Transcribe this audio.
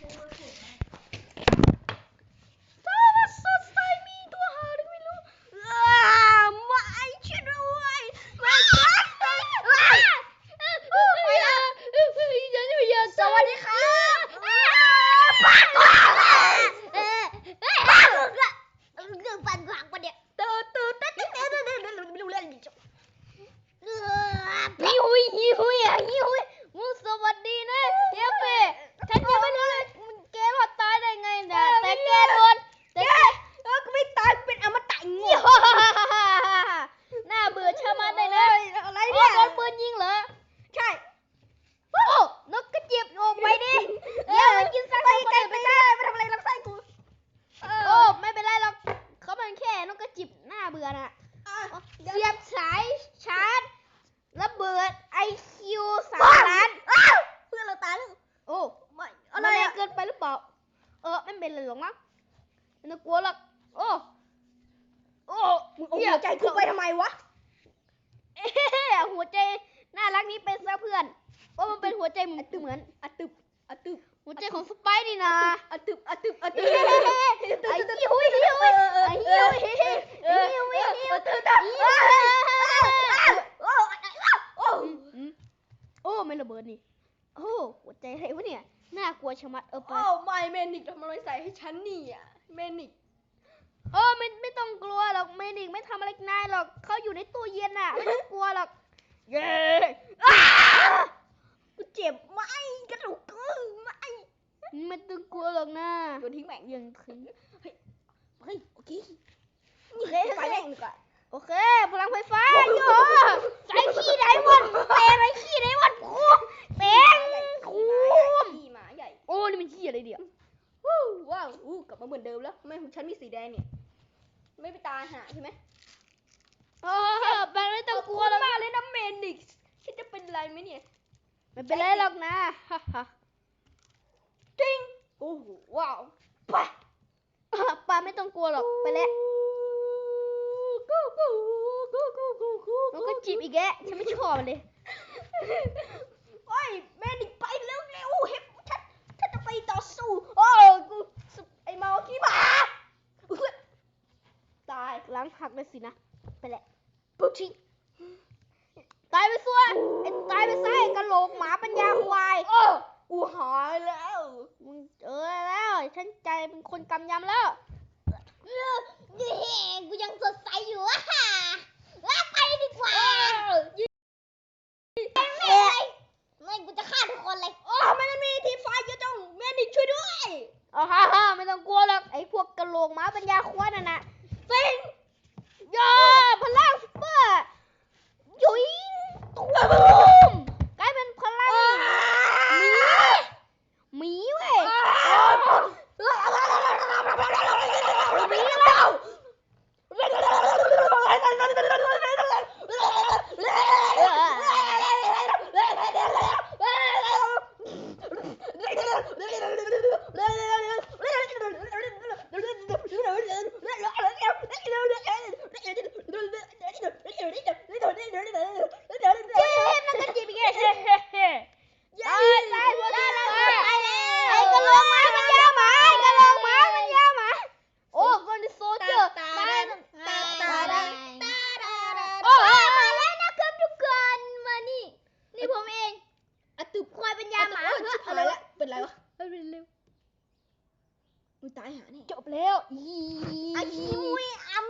สวัสดใสมี ไม่ต้องกลัวหรอกโอ้ โอ้มึงเอาหัวใจกูไปทำไมวะ เอ๊ะหัวใจน่ารักนี้เป็นซะเพื่อนโอ้มันเป็นหัวใจเหมือนเหมือนอะตึบอะตึบหัวใจของสไปร์นี่นะอะตึบอะตึบอะตึเฮ้บเฮ้เฮ้ไอ้หิวหิวไอ้หิวหิวหิวหิวหิวตึบตึบโอ้โอ้โอ้ไม่ระเบิดนี่โอ้หัวใจอะไรวะเนี่ยน่ากลัวชะมัดเออไปโอ้ไม่เมนิกทำอะไรใส่ให้ฉันนี่อะ เมนิกโอ้ไม่ไม่ต้องกลัวหรอกเมนิกไม่ทำอะไรนายหรอกเขาอยู่ในตู้เย็นน่ะ ไม่ต้องกลัวหรอก เย้กูเจ็บไหมกระดูกกูไหมไม่ต้องกลัวหรอกนะโยนทิ้งแม่งยังถึงเฮ้ยโอเคไปแม่งดีกว่าโอเค พลังไฟฟ้าโยใส่ขี้ไดมอนด์เตะไปขี้ไดมอนด์คูเต็งคูม ขี่หมาใหญ่ โอ้นี่มันขี้อะไรเดี๋ยว วู้ว้าวอู้ กลับมาเหมือนเดิมแล้วทำไมของฉันมีสีแดงเนี่ย ไม่ไปตาหาใช่ไหมเออแบนไม่ต้องกลัวหรอกมากเลยนะเมนิกซ์คิดจะเป็นไรไหมเนี่ยไม่เป็นไรหรอกนะฮ่าฮ่าจริงโอ้โหว้าวไปป้าไม่ต้องกลัวหรอกไปแล้วกูกูกูกูกูกูมันก็จีบอีกแกะฉันไม่ชอบเลยโอ้ยเมนิกไปเร็วเร็วเฮ้ยฉันฉันจะไปต่อสู้โอ้กูไอเมา ขี้หมาตายหลังหักเลยสินะ ไปแล้วปุ๊บชิตายไปซัวไอ้ตายไปซะไอ้กะโหลกหมาปัญญาควายโอ้กูหายแล้วมึงเจอแล้วฉันใจเป็นคนกำยำแล้วนี่กูยังสดใสอยู่อะว่าไปดีกว่าไม่กูจะฆ่าทุกคนเลย โอ้ไม่ได้มีทีมไฟเยอะจังเมนิกช่วยด้วยเอาฮ่า พวกกะโหมาปัญญาควายนั่นน่ะสิงยอพลังซุปเปอร์ยุยตูมกลายเป็นพลังหมีหมีเว้ยหมีแล้ว เจ๊มันก็จีบอีกแล้วเฮ้เฮ้เฮ้ตายตายหมดแล้วไอ้กะโหลกหมาปัญญาหมาไอ้กะโหลกหมาปัญญาหมาโอ้คนที่โซเจอร์ตาย โอ้ยมาแล้วนะครับทุกคนมานี่ นี่ผมเองอะตุบ ควายปัญญาหมาอะไรละเป็นไรวะเฮ้ยเร็วมึงตายหาแน่จบแล้วอีอาคิมุยอามิโอ้